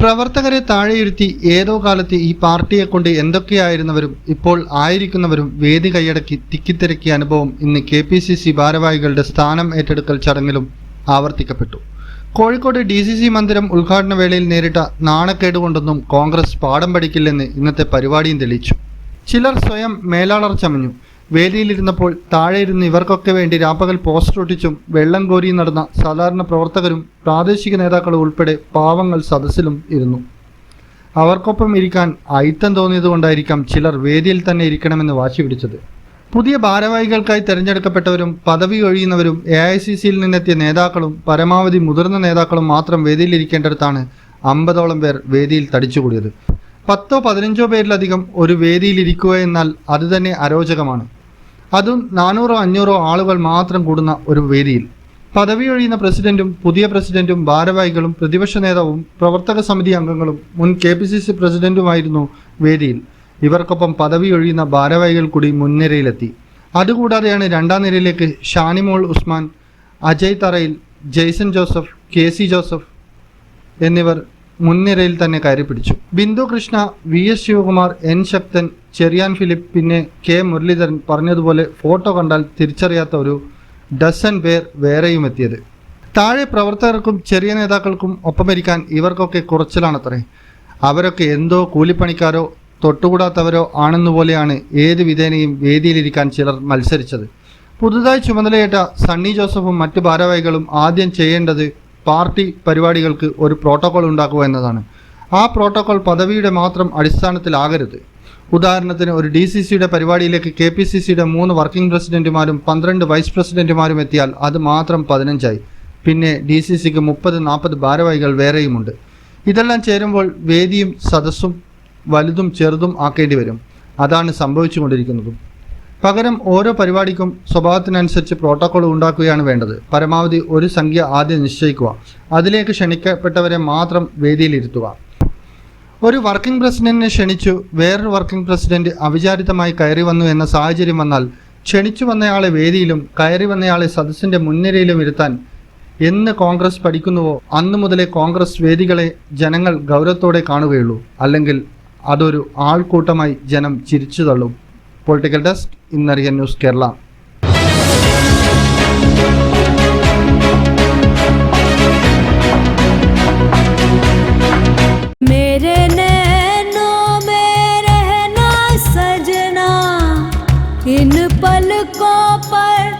പ്രവർത്തകരെ താഴെയിരുത്തി ഏതോ കാലത്ത് ഈ പാർട്ടിയെ കൊണ്ട് എന്തൊക്കെയായിരുന്നവരും ഇപ്പോൾ ആയിരിക്കുന്നവരും വേദി കൈയടക്കി തിക്കിത്തിരക്കിയ അനുഭവം ഇന്ന് കെ പി സി സി ഭാരവാഹികളുടെ സ്ഥാനം ഏറ്റെടുക്കൽ ചടങ്ങിലും ആവർത്തിക്കപ്പെട്ടു. കോഴിക്കോട് ഡി സി സി മന്ദിരം ഉദ്ഘാടന വേളയിൽ നേരിട്ട നാണക്കേടുകൊണ്ടൊന്നും കോൺഗ്രസ് പാഠം പഠിക്കില്ലെന്ന് ഇന്നത്തെ പരിപാടിയും തെളിയിച്ചു. ചിലർ സ്വയം മേലാളർ ചമഞ്ഞു. വേദിയിലിരുന്നപ്പോൾ താഴെ ഇരുന്ന് ഇവർക്കൊക്കെ വേണ്ടി രാപ്പകൽ പോസ്റ്റർ ഒട്ടിച്ചും വെള്ളം കോരിയും നടന്ന സാധാരണ പ്രവർത്തകരും പ്രാദേശിക നേതാക്കളും ഉൾപ്പെടെ പാവങ്ങൾ സദസ്സിലും ഇരുന്നു. അവർക്കൊപ്പം ഇരിക്കാൻ അയിത്തം തോന്നിയതുകൊണ്ടായിരിക്കാം ചിലർ വേദിയിൽ തന്നെ ഇരിക്കണമെന്ന് വാശി പിടിച്ചത്. പുതിയ ഭാരവാഹികൾക്കായി തെരഞ്ഞെടുക്കപ്പെട്ടവരും പദവി ഒഴിയുന്നവരും എ ഐ സി സിയിൽ നിന്നെത്തിയ നേതാക്കളും പരമാവധി മുതിർന്ന നേതാക്കളും മാത്രം വേദിയിലിരിക്കേണ്ടടുത്താണ് അമ്പതോളം പേർ വേദിയിൽ തടിച്ചുകൂടിയത്. പത്തോ പതിനഞ്ചോ പേരിലധികം ഒരു വേദിയിൽ ഇരിക്കുക എന്നാൽ അതുതന്നെ അരോചകമാണ്. അതും നാനൂറോ അഞ്ഞൂറോ ആളുകൾ മാത്രം കൂടുന്ന ഒരു വേദിയിൽ. പദവി ഒഴിയുന്ന പ്രസിഡന്റും പുതിയ പ്രസിഡന്റും ഭാരവാഹികളും പ്രതിപക്ഷ നേതാവും പ്രവർത്തക സമിതി അംഗങ്ങളും മുൻ കെ പി സി സി പ്രസിഡന്റുമായിരുന്നു വേദിയിൽ. ഇവർക്കൊപ്പം പദവി ഒഴിയുന്ന ഭാരവാഹികൾ കൂടി മുൻനിരയിലെത്തി. അതുകൂടാതെയാണ് രണ്ടാം നിരയിലേക്ക് ഷാനിമോൾ ഉസ്മാൻ അജയ് തറയിൽ ജെയ്സൺ ജോസഫ് കെ സി ജോസഫ് എന്നിവർ മുൻനിരയിൽ തന്നെ കയറി പിടിച്ചു. Bindu Krishna V S Sivakumar N Sakthan Cherian Philip പിന്നെ കെ മുരളീധരൻ പറഞ്ഞതുപോലെ ഫോട്ടോ കണ്ടാൽ തിരിച്ചറിയാത്ത ഒരു ഡസൻ പേർ വേറെയും എത്തിയത്. താഴെ പ്രവർത്തകർക്കും ചെറിയ നേതാക്കൾക്കും ഒപ്പമരിക്കാൻ ഇവർക്കൊക്കെ കുറച്ചിലാണത്രേ. അവരൊക്കെ എന്തോ കൂലിപ്പണിക്കാരോ തൊട്ടുകൂടാത്തവരോ ആണെന്നുപോലെയാണ് ഏത് വിധേനയും വേദിയിലിരിക്കാൻ ചിലർ മത്സരിച്ചത്. പുതുതായി ചുമതലയേറ്റ സണ്ണി ജോസഫും മറ്റു ഭാരവാഹികളും ആദ്യം ചെയ്യേണ്ടത് പാർട്ടി പരിപാടികൾക്ക് ഒരു പ്രോട്ടോകോൾ ഉണ്ടാക്കുക എന്നതാണ്. ആ പ്രോട്ടോകോൾ പദവിയുടെ മാത്രം അടിസ്ഥാനത്തിലാകരുത്. ഉദാഹരണത്തിന് ഒരു ഡി സി സിയുടെ പരിപാടിയിലേക്ക് കെ പി സി സിയുടെ മൂന്ന് വർക്കിംഗ് പ്രസിഡന്റുമാരും പന്ത്രണ്ട് വൈസ് പ്രസിഡന്റുമാരും എത്തിയാൽ അത് മാത്രം പതിനഞ്ചായി. പിന്നെ ഡി സി സിക്ക് മുപ്പത് നാൽപ്പത് ഭാരവാഹികൾ വേറെയുമുണ്ട്. ഇതെല്ലാം ചേരുമ്പോൾ വേദിയും സദസ്സും വലുതും ചെറുതും ആക്കേണ്ടി വരും. അതാണ് സംഭവിച്ചുകൊണ്ടിരിക്കുന്നതും. പകരം ഓരോ പരിപാടിക്കും സ്വഭാവത്തിനനുസരിച്ച് പ്രോട്ടോകോൾ ഉണ്ടാക്കുകയാണ് വേണ്ടത്. പരമാവധി ഒരു സംഖ്യ ആദ്യം നിശ്ചയിക്കുക. അതിലേക്ക് ക്ഷണിക്കപ്പെട്ടവരെ മാത്രം വേദിയിലിരുത്തുക. ഒരു വർക്കിംഗ് പ്രസിഡന്റിനെ ക്ഷണിച്ചു വേറൊരു വർക്കിംഗ് പ്രസിഡന്റ് അവിചാരിതമായി കയറി വന്നു എന്ന സാഹചര്യം വന്നാൽ ക്ഷണിച്ചു വന്നയാളെ വേദിയിലും കയറി വന്നയാളെ സദസ്സിന്റെ മുൻനിരയിലും ഇരുത്താൻ എന്ന് കോൺഗ്രസ് പഠിക്കുന്നുവോ? അന്നു മുതലേ കോൺഗ്രസ് വേദികളെ ജനങ്ങൾ ഗൗരവത്തോടെ കാണുകയുള്ളൂ. അല്ലെങ്കിൽ അതൊരു ആൾക്കൂട്ടമായി ജനം ചിരിച്ചു തള്ളും. పొలిటికల్ డెస్క్ ఇన్నరియన్ న్యూస్ కేరళ इन पलकों पर